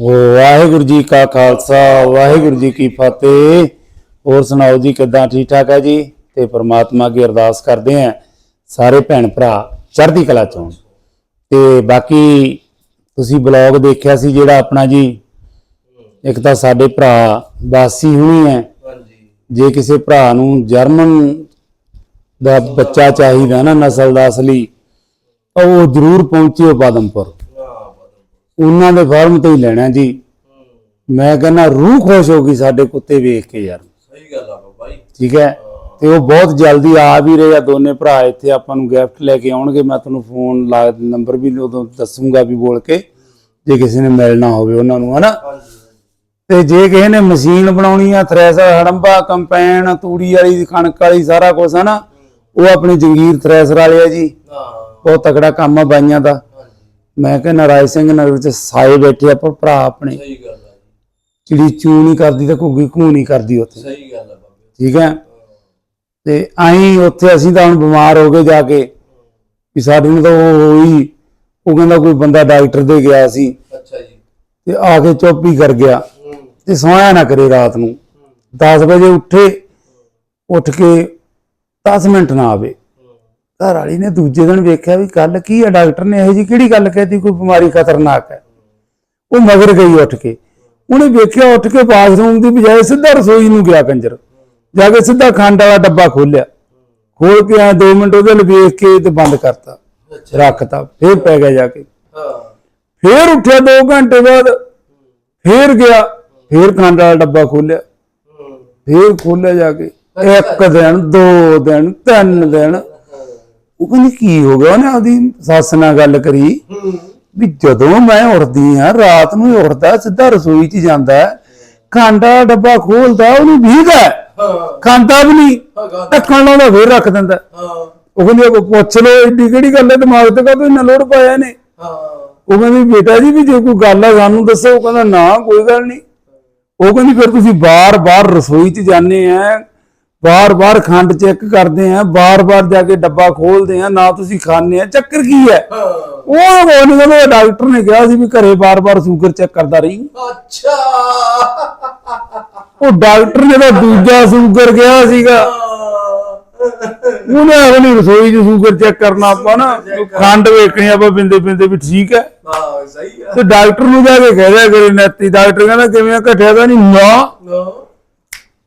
ਵਾਹਿਗੁਰੂ ਜੀ ਕਾ ਖਾਲਸਾ ਵਾਹਿਗੁਰੂ ਜੀ ਕੀ ਫਤਿਹ। ਹੋਰ ਸੁਣਾਓ ਜੀ ਕਿੱਦਾਂ ਠੀਕ ਠਾਕ ਹੈ ਜੀ? ਤੇ ਪ੍ਰਮਾਤਮਾ ਅੱਗੇ ਅਰਦਾਸ ਕਰਦੇ ਆਂ ਸਾਰੇ ਭੈਣ ਭਰਾ ਚੜ੍ਹਦੀ ਕਲਾ ਚ ਤੇ ਬਾਕੀ ਤੁਸੀਂ ਬਲੌਗ ਦੇਖਿਆ ਸੀ ਜਿਹੜਾ ਆਪਣਾ ਜੀ ਇੱਕ ਤਾਂ ਸਾਡੇ ਭਰਾ ਬਾਸੀ ਹੋਣੀ ਹੈ। ਜੇ ਕਿਸੇ ਭਰਾ ਨੂੰ ਜਰਮਨ ਦਾ ਬੱਚਾ ਚਾਹੀਦਾ ਨਾ ਨਸਲ ਦਾ ਅਸਲੀ ਤਾਂ ਉਹ ਜ਼ਰੂਰ ਪਹੁੰਚਿਓ ਬਦਲ ਉਹਨਾਂ ਦੇ ਫਾਰਮ ਤੋਂ ਹੀ ਲੈਣਾ ਜੀ। ਮੈਂ ਕਹਿੰਦਾ ਰੂਹ ਖੁਸ਼ ਹੋ ਗਈ ਸਾਡੇ ਕੁੱਤੇ ਵੇਖ ਕੇ ਯਾਰ। ਸਹੀ ਗੱਲ ਆ ਜੀ। ਠੀਕ ਹੈ? ਤੇ ਉਹ ਬਹੁਤ ਜਲਦੀ ਆ ਵੀ ਰਹੇ ਆ ਦੋਨੇ ਭਰਾ ਇੱਥੇ ਆਪਾਂ ਨੂੰ ਗਿਫਟ ਲੈ ਕੇ ਆਉਣਗੇ। ਮੈਂ ਤੁਹਾਨੂੰ ਫੋਨ ਲਾ ਨੰਬਰ ਵੀ ਉਦੋਂ ਦੱਸੂਗਾ ਵੀ ਬੋਲ ਕੇ ਜੇ ਕਿਸੇ ਨੇ ਮਿਲਣਾ ਹੋਵੇ ਉਹਨਾਂ ਨੂੰ ਹਨਾ? ਤੇ ਜੇ ਕਿਸੇ ਨੇ ਮਸ਼ੀਨ ਬਣਾਉਣੀ ਆ ਥ੍ਰੈਸ਼ਰ ਹੜੰਬਾ ਕੰਪੈਨ ਤੂੜੀ ਵਾਲੀ ਕਣਕ ਵਾਲੀ ਸਾਰਾ ਕੁਝ ਹਨਾ? ਉਹ ਆਪਣੇ ਜੰਗੀਰ ਥ੍ਰੈਸ਼ਰ ਵਾਲੇ ਆ ਜੀ। ਬਹੁਤ ਤਕੜਾ ਕੰਮ ਆ ਬਾਈਆਂ ਦਾ। ਮੈਂ ਕਹਿੰਦਾ ਰਾਜ ਸਿੰਘ ਨਗਰ ਚ ਸਾਏ ਬੈਠੇ ਆ ਪਰ ਭਰਾ ਆਪਣੇ। ਸਹੀ ਗੱਲ ਆ ਜੀ। ਚਿੜੀ ਚੂ ਨਹੀਂ ਕਰਦੀ ਤੇ ਘੁੱਗੀ ਘੂ ਨਹੀਂ ਕਰਦੀ ਉੱਥੇ। ਸਹੀ ਗੱਲ ਆ ਬਾਬੇ। ਠੀਕ ਹੈ? ਤੇ ਆਈ ਉੱਥੇ ਅਸੀਂ ਤਾਂ ਹੁਣ ਬਿਮਾਰ ਹੋ ਗਏ ਜਾ ਕੇ ਵੀ ਸਾਡੇ ਨੂੰ ਤਾਂ ਉਹ ਹੋਈ ਉਹ ਕਹਿੰਦਾ ਕੋਈ ਬੰਦਾ ਡਾਕਟਰ ਦੇ ਗਿਆ ਸੀ। ਅੱਛਾ ਜੀ। ਤੇ ਆ ਕੇ ਚੁੱਪ ਹੀ ਕਰ ਗਿਆ। ਤੇ ਸੋਇਆ ਨਾ ਕਰੇ ਰਾਤ ਨੂੰ। 10 ਵਜੇ ਉੱਠੇ ਉੱਠ ਕੇ 10 ਮਿੰਟ ਨਾ ਆਵੇ। ਘਰ ਵਾਲੀ ਨੇ ਦੂਜੇ ਦਿਨ ਵੇਖਿਆ ਵੀ ਕੱਲ ਕੀ ਹੈ ਡਾਕਟਰ ਨੇ ਇਹੋ ਜੀ ਕਿਹੜੀ ਗੱਲ ਕਹਿਤੀ ਕੋਈ ਬਿਮਾਰੀ ਖਤਰਨਾਕ ਹੈ। ਉਹ ਮਗਰ ਗਈ ਉੱਠ ਕੇ। ਉਹਨੇ ਵੇਖਿਆ ਉੱਠ ਕੇ ਬਾਥਰੂਮ ਦੀ ਬਜਾਏ ਸਿੱਧਾ ਰਸੋਈ ਨੂੰ ਗਿਆ ਕੰਜਰ। ਜਾ ਕੇ ਸਿੱਧਾ ਖੰਡ ਵਾਲਾ ਡੱਬਾ ਖੋਲਿਆ ਖੋਲ ਕੇ ਆ 2 ਮਿੰਟ ਉਹਦੇ ਵੇਖ ਕੇ ਤੇ ਬੰਦ ਕਰਤਾ। ਰੱਖਤਾ। ਫੇਰ ਪੈ ਗਿਆ ਜਾ ਕੇ। ਫੇਰ ਉੱਠਿਆ 2 ਘੰਟੇ ਬਾਅਦ। ਫੇਰ ਗਿਆ। ਫੇਰ ਖੰਡ ਵਾਲਾ ਡੱਬਾ ਖੋਲਿਆ ਫੇਰ ਖੋਲਿਆ ਜਾ ਕੇ। ਇੱਕ ਦਿਨ ਦੋ ਦਿਨ ਤਿੰਨ ਦਿਨ। ਉਹ ਕਹਿੰਦੀ ਕੀ ਹੋ ਗਿਆ? ਉਹਨੇ ਆਪਦੀ ਸੱਸ ਨਾਲ ਗੱਲ ਕਰੀ ਵੀ ਜਦੋਂ ਮੈਂ ਉੱਠਦੀ ਆ ਰਾਤ ਨੂੰ ਹੀ ਉੱਠਦਾ ਸਿੱਧਾ ਰਸੋਈ 'ਚ ਜਾਂਦਾ ਖੰਡ ਡੱਬਾ ਖੋਲਦਾ ਉਹਨੂੰ ਹਾਂ। ਖਾਂਦਾ ਵੀ ਨਹੀਂ ਢੱਕਣ ਲਾਉਂਦਾ ਫੇਰ ਰੱਖ ਦਿੰਦਾ। ਉਹ ਕਹਿੰਦੀ ਉਹ ਪੁੱਛ ਲੋ ਏਡੀ ਕਿਹੜੀ ਗੱਲ ਹੈ? ਦਿਮਾਗ ਤੇ ਕਾਹਤੋਂ ਇੰਨਾ ਲੋਡ ਪਾਇਆ ਨੇ ਉਹ ਕਹਿੰਦੀ ਬੇਟਾ ਜੀ ਵੀ ਜੇ ਕੋਈ ਗੱਲ ਹੈ ਸਾਨੂੰ ਦੱਸੋ। ਉਹ ਕਹਿੰਦਾ ਨਾ ਕੋਈ ਗੱਲ ਨਹੀਂ। ਉਹ ਕਹਿੰਦੀ ਫਿਰ ਤੁਸੀਂ ਬਾਰ-ਬਾਰ ਰਸੋਈ 'ਚ ਜਾਂਦੇ ਆ ਬਾਰ-ਬਾਰ ਖੰਡ ਚੈੱਕ ਕਰਦੇ ਆ ਬਾਰ-ਬਾਰ ਜਾ ਕੇ ਡੱਬਾ ਖੋਲਦੇ ਆ ਨਾ ਤੁਸੀਂ ਖਾਣੇ ਆ। ਚੱਕਰ ਕੀ ਹੈ? ਹਾਂ। ਉਹ ਉਹ ਨਹੀਂ ਕਹਿੰਦਾ ਡਾਕਟਰ ਨੇ ਕਿਹਾ ਸੀ ਵੀ ਘਰੇ ਬਾਰ-ਬਾਰ ਸ਼ੂਗਰ ਚੈੱਕ ਕਰਦਾ ਰਹੀ। ਅੱਛਾ। ਉਹ ਡਾਕਟਰ ਨੇ ਤਾਂ ਦੂਜਾ ਸ਼ੂਗਰ ਕਿਹਾ ਸੀਗਾ। ਉਹਨੇ ਆਪਣੀ ਰਸੋਈ 'ਚ ਸ਼ੂਗਰ ਚੈੱਕ ਕਰਨਾ ਆਪਾਂ ਨਾ ਖੰਡ ਵੇਖਣੀ ਆਪਾਂ ਬਿੰਦੇ ਬਿੰਦੇ ਵੀ ਠੀਕ ਹੈ। ਹਾਂ ਸਹੀ ਆ। ਤੇ ਡਾਕਟਰ ਨੂੰ ਜਾ ਕੇ ਕਹਿ ਦਿਆ ਕਰੇ ਨੈਤੀ ਡਾਕਟਰ ਕਹਿੰਦਾ ਕਿਵੇਂ ਘਟਿਆ ਤਾਂ ਨਹੀਂ ਨਾ।